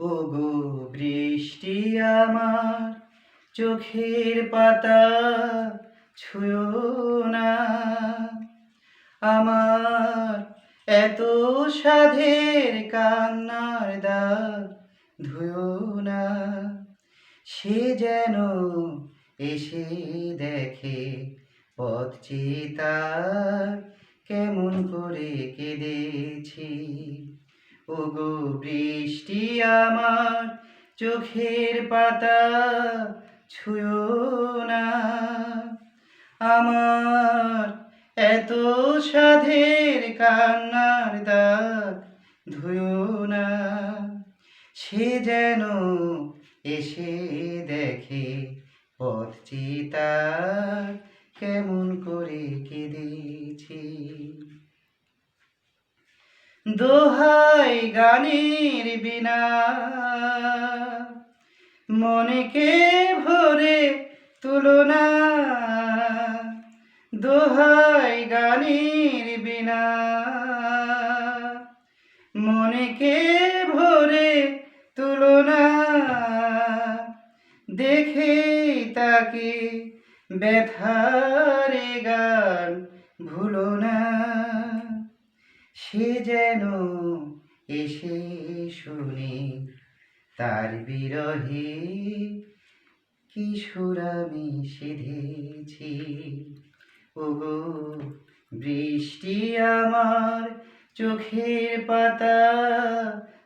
ও গো বৃষ্টি আমার চোখের পাতা, ছুঁয়ো না। আমার এত সাধের কান্নার দাগ ধুয়ো না। সে যেন এসে দেখে পথ চিতার কেমন করে কেঁদেছি। ওগো বৃষ্টি আমার চোখের পাতা ছুঁয়ো না। আমার এত সাধের কান্নার দাগ ধুয়ো না। সে যেন এসে দেখে পথ চিতার কেমন করে কেঁদেছি। দোহাই গানের বিনা। মনকে ভরে তুলনা? দোহাই গানের বিনা। মনকে ভরে তুলনা? দেখে তাকে ব্যথারে গান ভুলো না। সে যেন এসে শুনে তার বিরহে কিশোর আমি সেধেছি। ওগো, বৃষ্টি আমার চোখের পাতা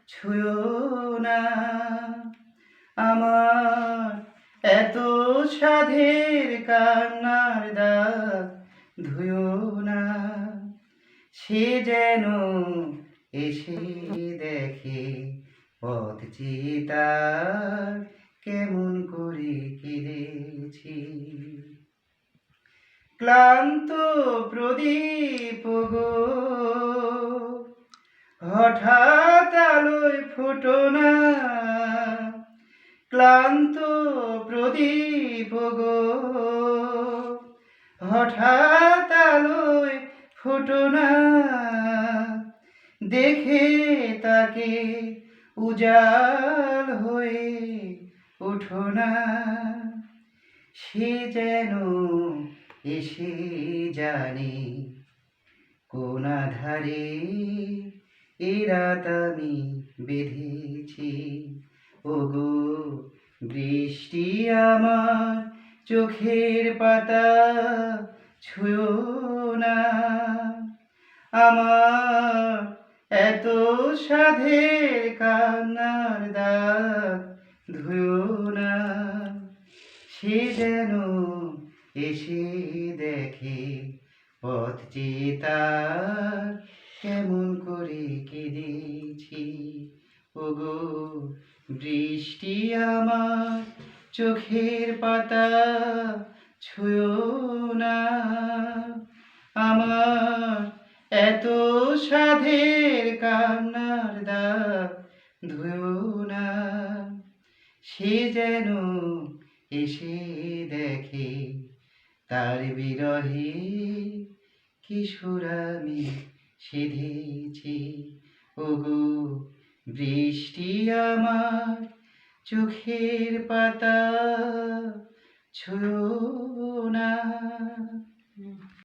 ছুঁয়ো না। আমার এত সাধের কান্নার দাগ ধুয়ো না। সে যেন, এসে দেখে পথ চিতার কেমন করে কেঁদেছি। ক্লান্ত প্রদীপ গো, হঠাৎ আলোয় ফুটো না। ক্লান্ত প্রদীপ গো, হঠাৎ আলোয় ফুটো না, দেখে তাকে উজাল হয়ে উঠো না। সে যেন এসে জানে কোন ধারে এ রাত আমি বেঁধেছি। ওগো, বৃষ্টি আমার চোখের পাতা ছুঁয়ো না। আমার এত সাধের কান্নার দাগ ধুয়ো না। সে যেন এসে দেখে পথ চিতার কেমন করে কেঁদেছি। ওগো, বৃষ্টি আমার চোখের পাতা ছুঁয়ো না আমার এত সাধের কান্নার দাগ, ধুয়ো না। সে যেন এসে দেখে তার বিরহে কিশোর আমি সেধেছি। ওগো, বৃষ্টি আমার চোখের পাতা ছুঁয়ো না।